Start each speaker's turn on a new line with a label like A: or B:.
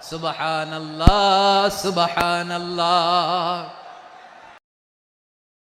A: সুবহান আল্লাহ